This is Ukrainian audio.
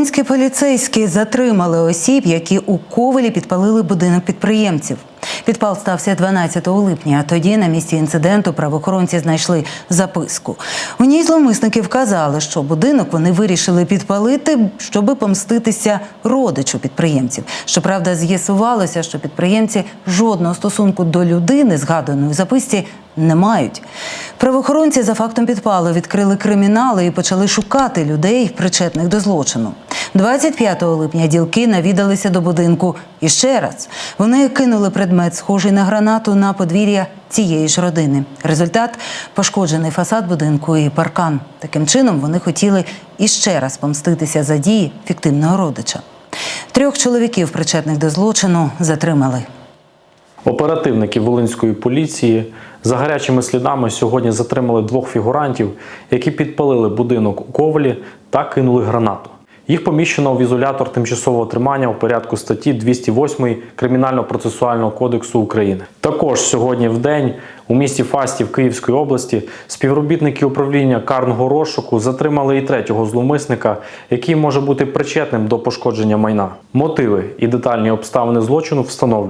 Волинські поліцейські затримали осіб, які у Ковелі підпалили будинок підприємців. Підпал стався 12 липня. а Тоді на місці інциденту правоохоронці знайшли записку. У ній зловмисники вказали, що будинок вони вирішили підпалити, щоби помститися родичу підприємців. Щоправда, з'ясувалося, що підприємці жодного стосунку до людини, згаданої в записці, не мають. Правоохоронці за фактом підпалу відкрили кримінали і почали шукати людей, причетних до злочину. 25 липня ділки навідалися до будинку і ще раз. Вони кинули предмет, схожий на гранату, на подвір'я цієї ж родини. Результат пошкоджений фасад будинку і паркан. Таким чином вони хотіли іще раз помститися за дії фіктивного родича. Трьох чоловіків, причетних до злочину, затримали. Оперативники Волинської поліції за гарячими слідами сьогодні затримали двох фігурантів, які підпалили будинок у Ковалі та кинули гранату. Їх поміщено в ізолятор тимчасового тримання у порядку статті 208 Кримінально-процесуального кодексу України. Також сьогодні в день у місті Фастів Київської області співробітники управління карного розшуку затримали і третього зловмисника, який може бути причетним до пошкодження майна. Мотиви і детальні обставини злочину встановлюють.